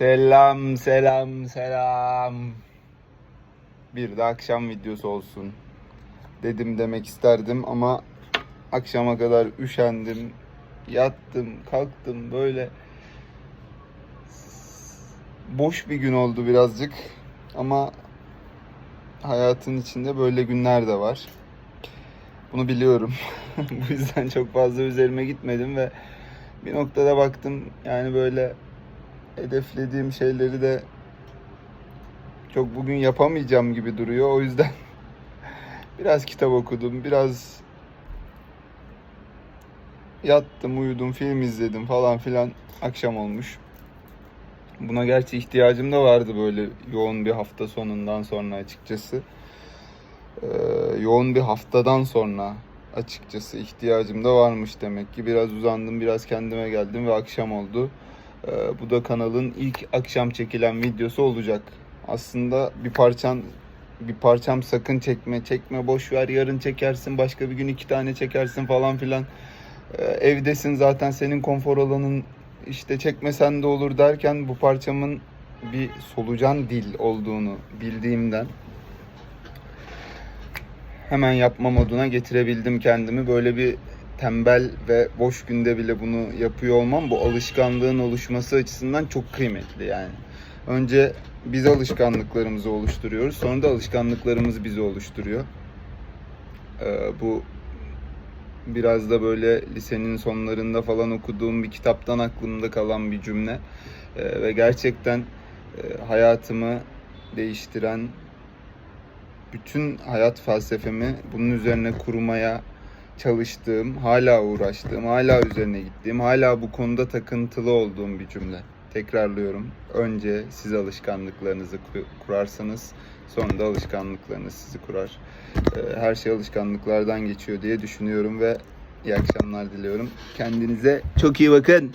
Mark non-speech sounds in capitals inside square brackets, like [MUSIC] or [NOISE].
Selam selam selam. Bir de akşam videosu olsun. Dedim demek isterdim ama akşama kadar üşendim. Yattım, kalktım böyle. Boş bir gün oldu birazcık. Ama hayatın içinde böyle günler de var. Bunu biliyorum. [LAUGHS] Bu yüzden çok fazla üzerime gitmedim ve bir noktada baktım yani böyle hedeflediğim şeyleri de çok bugün yapamayacağım gibi duruyor. O yüzden [LAUGHS] biraz kitap okudum, biraz yattım, uyudum, film izledim falan filan. Akşam olmuş. Buna gerçi ihtiyacım da vardı böyle yoğun bir hafta sonundan sonra açıkçası. Ee, yoğun bir haftadan sonra açıkçası ihtiyacım da varmış demek ki. Biraz uzandım, biraz kendime geldim ve akşam oldu. Ee, bu da kanalın ilk akşam çekilen videosu olacak. Aslında bir parçan bir parçam sakın çekme, çekme boş ver yarın çekersin, başka bir gün iki tane çekersin falan filan. Ee, evdesin zaten senin konfor alanın işte çekmesen de olur derken bu parçamın bir solucan dil olduğunu bildiğimden hemen yapma moduna getirebildim kendimi. Böyle bir tembel ve boş günde bile bunu yapıyor olmam bu alışkanlığın oluşması açısından çok kıymetli yani. Önce biz alışkanlıklarımızı oluşturuyoruz. Sonra da alışkanlıklarımız bizi oluşturuyor. Ee, bu biraz da böyle lisenin sonlarında falan okuduğum bir kitaptan aklımda kalan bir cümle. Ee, ve gerçekten e, hayatımı değiştiren bütün hayat felsefemi bunun üzerine kurmaya çalıştığım, hala uğraştığım, hala üzerine gittiğim, hala bu konuda takıntılı olduğum bir cümle. Tekrarlıyorum. Önce siz alışkanlıklarınızı ku- kurarsanız sonra da alışkanlıklarınız sizi kurar. Ee, Her şey alışkanlıklardan geçiyor diye düşünüyorum ve iyi akşamlar diliyorum. Kendinize çok iyi bakın.